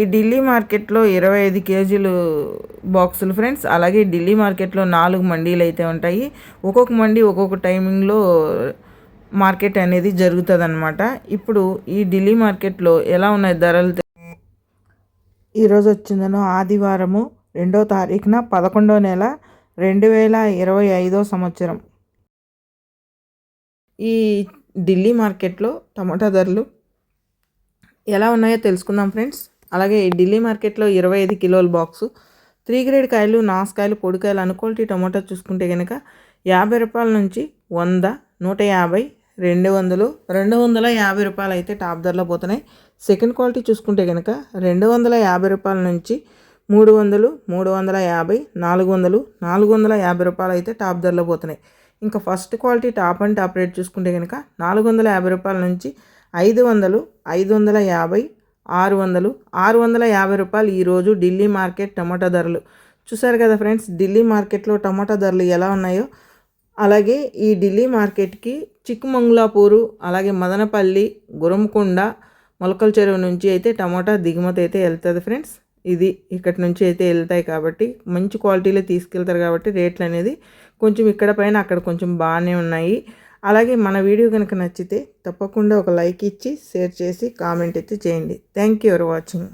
ఈ ఢిల్లీ మార్కెట్లో ఇరవై ఐదు కేజీలు బాక్సులు ఫ్రెండ్స్. అలాగే ఢిల్లీ మార్కెట్లో నాలుగు మండీలు అయితే ఉంటాయి. ఒక్కొక్క మండీ ఒక్కొక్క టైమింగ్లో మార్కెట్ అనేది జరుగుతుందన్నమాట. ఇప్పుడు ఈ ఢిల్లీ మార్కెట్లో ఎలా ఉన్నాయి ధరలు? ఈరోజు వచ్చిందనో ఆదివారము రెండో తారీఖున పదకొండో నెల రెండు వేల ఇరవై ఐదో సంవత్సరం. ఈ ఢిల్లీ మార్కెట్లో టమాటా ధరలు ఎలా ఉన్నాయో తెలుసుకుందాం ఫ్రెండ్స్. అలాగే ఢిల్లీ మార్కెట్లో ఇరవై ఐదు కిలోల బాక్సు త్రీ గ్రేడ్ కాయలు నాసుకాయలు పొడికాయలు అనుకోల్టీ టమాటా చూసుకుంటే కనుక యాభై రూపాయల నుంచి వంద నూట యాభై రెండు వందలు రెండు వందల యాభై రూపాయలు అయితే టాప్ ధరలో పోతున్నాయి. సెకండ్ క్వాలిటీ చూసుకుంటే కనుక రెండు వందల యాభై రూపాయల నుంచి మూడు వందలు మూడు వందల యాభై నాలుగు వందలు నాలుగు వందల యాభై రూపాయలు అయితే టాప్ ధరలో పోతున్నాయి. ఇంకా first quality top and top rate చూసుకుంటే కనుక నాలుగు వందల యాభై రూపాయల నుంచి ఐదు వందలు ఐదు వందల యాభై ఆరు వందలు ఆరు వందల యాభై రూపాయలు ఈరోజు ఢిల్లీ మార్కెట్ టమాటా ధరలు. చూసారు కదా ఫ్రెండ్స్ ఢిల్లీ మార్కెట్లో టమాటా ధరలు ఎలా ఉన్నాయో? అలాగే ఈ ఢిల్లీ మార్కెట్కి చిక్కుమంగులాపూరు అలాగే మదనపల్లి గురంకొండ మొలకల చెరువు నుంచి అయితే టమాటా దిగుమతి అయితే వెళ్తుంది ఫ్రెండ్స్. ఇది ఇక్కడి నుంచి అయితే వెళ్తాయి కాబట్టి మంచి క్వాలిటీలో తీసుకెళ్తారు కాబట్టి రేట్లు అనేది కొంచెం ఇక్కడ పైన అక్కడ కొంచెం బాగానే ఉన్నాయి. అలాగే మన వీడియో కనుక నచ్చితే తప్పకుండా ఒక లైక్ ఇచ్చి షేర్ చేసి కామెంట్ అయితే చేయండి. Thank you for watching